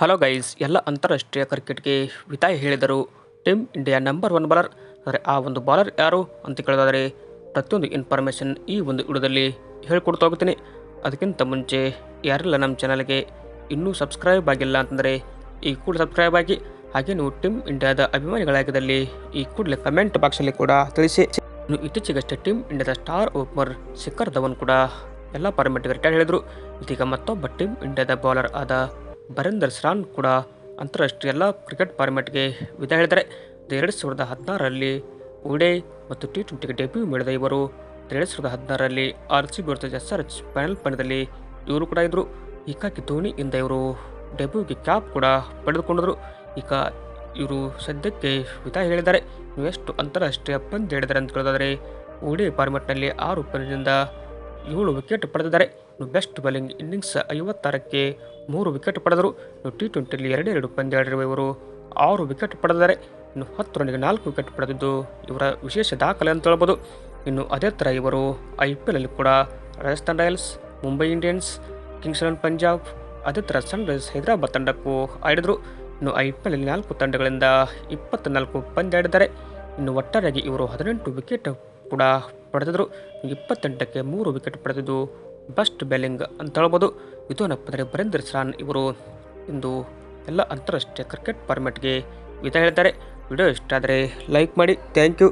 Hello guys ಎಲ್ಲ ಅಂತಾರಾಷ್ಟ್ರೀಯ ಕ್ರಿಕೆಟ್ಗೆ ವಿದಾಯ ಹೇಳಿದರು. Team India number one bowler ಆದರೆ ಆ ಒಂದು ಬಾಲರ್ ಯಾರು ಅಂತ ಕೇಳೋದಾದರೆ, ಪ್ರತಿಯೊಂದು ಇನ್ಫಾರ್ಮೇಷನ್ ಈ ಒಂದು ವಿಡಿಯೋದಲ್ಲಿ ಹೇಳ್ಕೊಡ್ತಾ ಹೋಗ್ತೀನಿ. ಅದಕ್ಕಿಂತ ಮುಂಚೆ, ಯಾರೆಲ್ಲ ನಮ್ಮ ಚಾನಲ್ಗೆ ಇನ್ನೂ ಸಬ್ಸ್ಕ್ರೈಬ್ ಆಗಿಲ್ಲ ಅಂತಂದರೆ, ಈ ಕೂಡ ಸಬ್ಸ್ಕ್ರೈಬ್ ಆಗಿ, ಹಾಗೆ ನೀವು ಟೀಮ್ ಇಂಡಿಯಾದ ಅಭಿಮಾನಿಗಳಾಗಿದ್ದಲ್ಲಿ, ಈ ಕೂಡಲೇ ಕಮೆಂಟ್ ಬಾಕ್ಸಲ್ಲಿ ಕೂಡ ತಿಳಿಸಿ. ಇತ್ತೀಚೆಗಷ್ಟೇ ಟೀಮ್ ಇಂಡಿಯಾದ ಸ್ಟಾರ್ ಓಪನರ್ ಶಿಖರ್ ಧವನ್ ಕೂಡ ಎಲ್ಲ ಫಾರ್ಮೆಟ್ಗೆ ರಿಟೈರ್ ಹೇಳಿದರು. ಇದೀಗ ಮತ್ತೊಬ್ಬ ಟೀಮ್ ಇಂಡಿಯಾದ ಬೌಲರ್ ಆದ ಬರೇಂದರ್ ಸ್ರಾನ್ ಕೂಡ ಅಂತಾರಾಷ್ಟ್ರೀಯ ಎಲ್ಲ ಕ್ರಿಕೆಟ್ ಫಾರ್ಮೆಟ್ಗೆ ವಿದಾಯ ಹೇಳಿದರೆ ಎರಡು ಸಾವಿರದ ಹದಿನಾರರಲ್ಲಿ ಉಡೆ ಮತ್ತು ಟಿ ಟ್ವೆಂಟಿಗೆ ಡೆಬ್ಯೂ ಮಾಡಿದ ಇವರು. ಎರಡು ಸಾವಿರದ ಹದಿನಾರರಲ್ಲಿ R C B S R H final ಪಂದ್ಯದಲ್ಲಿ ಇವರು ಕೂಡ ಇದ್ದರು ಹೀಗಾಗಿ ಧೋನಿಯಿಂದ ಇವರು ಡೆಬ್ಯೂಗೆ ಕ್ಯಾಪ್ ಕೂಡ ಪಡೆದುಕೊಂಡರು. ಈಗ ಇವರು ಸದ್ಯಕ್ಕೆ ವಿದಾಯ ಹೇಳಿದ್ದಾರೆ. ಎಷ್ಟು ಅಂತಾರಾಷ್ಟ್ರೀಯ ಪಂದ್ಯ ಹೇಳಿದ್ದಾರೆ ಅಂತ ಕೇಳೋದಾದರೆ, ಉಡೆ ಫಾರ್ಮೆಟ್ನಲ್ಲಿ ಆರು ಪಂದ್ಯದಿಂದ ಏಳು ವಿಕೆಟ್ ಪಡೆದಿದ್ದಾರೆ. ಇನ್ನು ಬೆಸ್ಟ್ ಬೌಲಿಂಗ್ ಇನ್ನಿಂಗ್ಸ್ ಐವತ್ತಾರಕ್ಕೆ ಮೂರು ವಿಕೆಟ್ ಪಡೆದರು. ಇನ್ನು ಟಿ ಟ್ವೆಂಟಿಯಲ್ಲಿ ಎರಡೆರಡು ಪಂದ್ಯ ಪಂದ್ಯಾಡಿರುವ ಇವರು ಆರು ವಿಕೆಟ್ ಪಡೆದಿದ್ದಾರೆ. ಇನ್ನು ಹತ್ತು ರನ್ನಿಗೆ ನಾಲ್ಕು ವಿಕೆಟ್ ಪಡೆದಿದ್ದು ಇವರ ವಿಶೇಷ ದಾಖಲೆ ಅಂತ ಹೇಳ್ಬೋದು. ಇನ್ನು ಅದೇ ಥರ ಇವರು ಐ ಪಿ ಎಲ್ ಕೂಡ Rajasthan Royals, Mumbai Indians, Kings Eleven Punjab, ಅದೇ ಥರ ಸನ್ ರೈಸರ್ಸ್ ಹೈದರಾಬಾದ್ ತಂಡಕ್ಕೂ ಆಡಿದರು. ಇನ್ನು ಐ ಪಿ ಎಲ್ ನಾಲ್ಕು ತಂಡಗಳಿಂದ ಇಪ್ಪತ್ತ್ನಾಲ್ಕು ಪಂದ್ಯ ಆಡಿದ್ದಾರೆ. ಇನ್ನು ಒಟ್ಟಾರೆಯಾಗಿ ಇವರು ಹದಿನೆಂಟು ವಿಕೆಟ್ ಕೂಡ ಪಡೆದಿದ್ರು ಇಪ್ಪತ್ತೆಂಟಕ್ಕೆ ಮೂರು ವಿಕೆಟ್ ಪಡೆದಿದ್ದು ಬೆಸ್ಟ್ ಬ್ಯಾಲಿಂಗ್ ಅಂತ ಹೇಳ್ಬೋದು. ಇದು ಏನಪ್ಪ ಅಂದರೆ ಬರೇಂದ್ರ ಸ್ರಾನ್ ಇವರು ಇಂದು ಎಲ್ಲ ಅಂತಾರಾಷ್ಟ್ರೀಯ ಕ್ರಿಕೆಟ್ ಫಾರ್ಮೆಟ್ಗೆ ವಿಧ ಹೇಳ್ತಾರೆ. ವಿಡಿಯೋ ಇಷ್ಟ ಆದರೆ ಲೈಕ್ ಮಾಡಿ. Thank you